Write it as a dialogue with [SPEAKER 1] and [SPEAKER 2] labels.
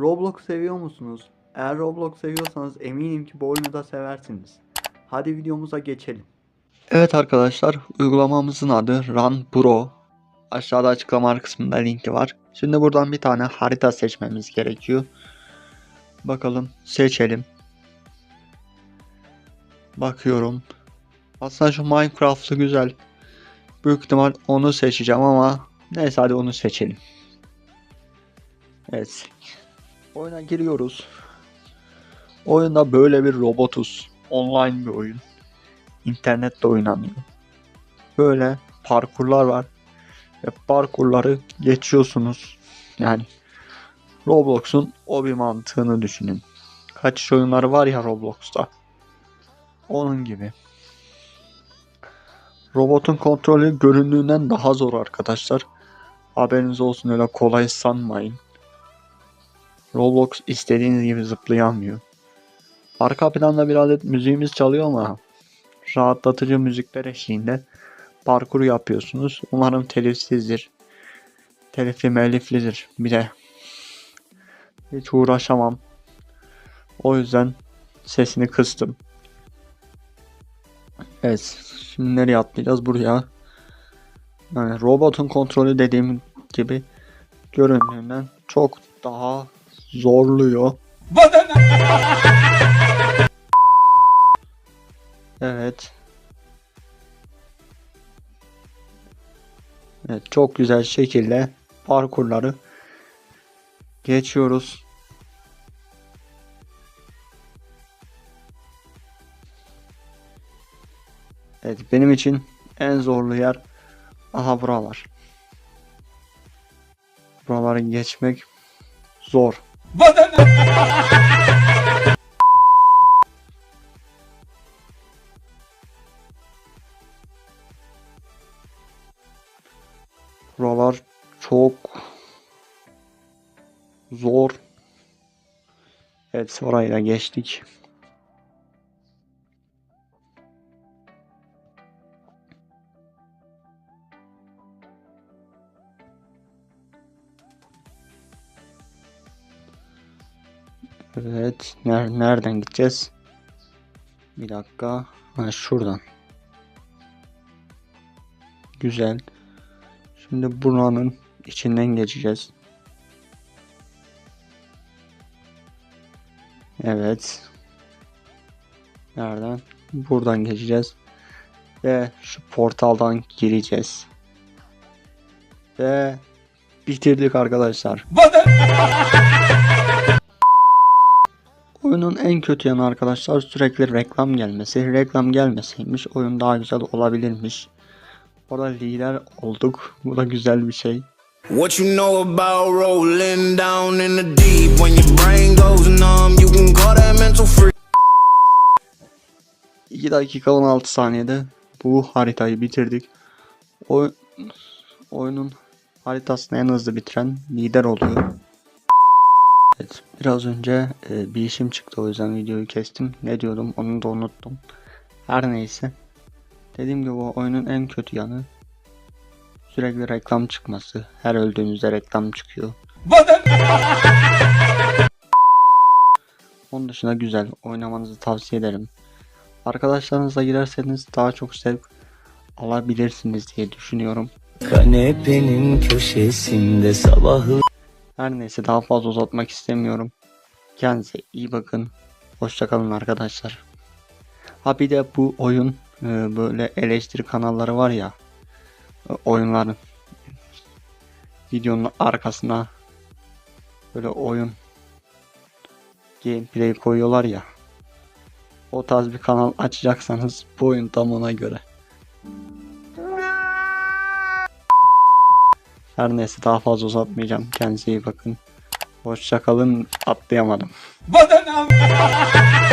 [SPEAKER 1] Roblox seviyor musunuz? Eğer Roblox seviyorsanız eminim ki bu oyunu da seversiniz. Hadi videomuza geçelim. Evet arkadaşlar uygulamamızın adı Run Pro. Aşağıda açıklama kısmında linki var. Şimdi buradan bir tane harita seçmemiz gerekiyor. Bakalım seçelim. Bakıyorum. Aslında şu Minecraft'ı güzel. Büyük ihtimal onu seçeceğim ama neyse hadi onu seçelim. Evet. Oyuna giriyoruz. Oyunda böyle bir robotuz. Online bir oyun. İnternette oynanıyor. Böyle parkurlar var. Ve parkurları geçiyorsunuz. Yani Roblox'un o bir mantığını düşünün. Kaçış oyunları var ya Roblox'ta. Onun gibi. Robotun kontrolü göründüğünden daha zor arkadaşlar. Haberiniz olsun öyle kolay sanmayın. Roblox istediğiniz gibi zıplayamıyor. Arka planda bir adet müziğimiz çalıyor ama rahatlatıcı müzikler eşliğinde parkur yapıyorsunuz. Umarım telifsizdir. Telifli meliflidir. Bir de hiç uğraşamam. O yüzden sesini kıstım. Evet. Şimdi nereye atlayacağız? Buraya. Yani robotun kontrolü dediğim gibi göründüğünden çok daha zorluyor. Evet. Evet çok güzel şekilde parkurları geçiyoruz. Evet benim için en zorlu yer aha buralar. Buraları geçmek zor. Buralar çok zor. Evet orayı geçtik. Evet. Ner nereden gideceğiz? Bir dakika. Ha, şuradan. Güzel. Şimdi buranın içinden geçeceğiz. Evet. Nereden? Buradan geçeceğiz. Ve şu portaldan gireceğiz. Ve bitirdik arkadaşlar. Oyunun en kötü yanı arkadaşlar sürekli reklam gelmesi. Reklam gelmeseymiş oyun daha güzel olabilirmiş. Orada lider olduk. Bu da güzel bir şey.
[SPEAKER 2] What you know about rolling down in the deep when your brain goes numb? You can call that mental free.
[SPEAKER 1] 2 dakika 16 saniyede bu haritayı bitirdik. Oy oyunun haritasını en hızlı bitiren lider oluyor. Evet, biraz önce e, bir işim çıktı o yüzden videoyu kestim. Ne diyordum onu da unuttum. Her neyse. Dediğim gibi bu oyunun en kötü yanı sürekli reklam çıkması. Her öldüğünüzde reklam çıkıyor. Onun dışında güzel. Oynamanızı tavsiye ederim. Arkadaşlarınızla girerseniz daha çok zevk alabilirsiniz diye düşünüyorum.
[SPEAKER 3] Kanepenin köşesinde sabahı
[SPEAKER 1] Her neyse daha fazla uzatmak istemiyorum. Kendinize iyi bakın. Hoşçakalın arkadaşlar. Ha bir de bu oyun e, böyle eleştiri kanalları var ya. e, Oyunların videonun arkasına böyle oyun gameplay koyuyorlar ya. O tarz bir kanal açacaksanız bu oyun tam ona göre. Her neyse daha fazla uzatmayacağım. Kendinize iyi bakın. Hoşçakalın. Atlayamadım.
[SPEAKER 4] Bak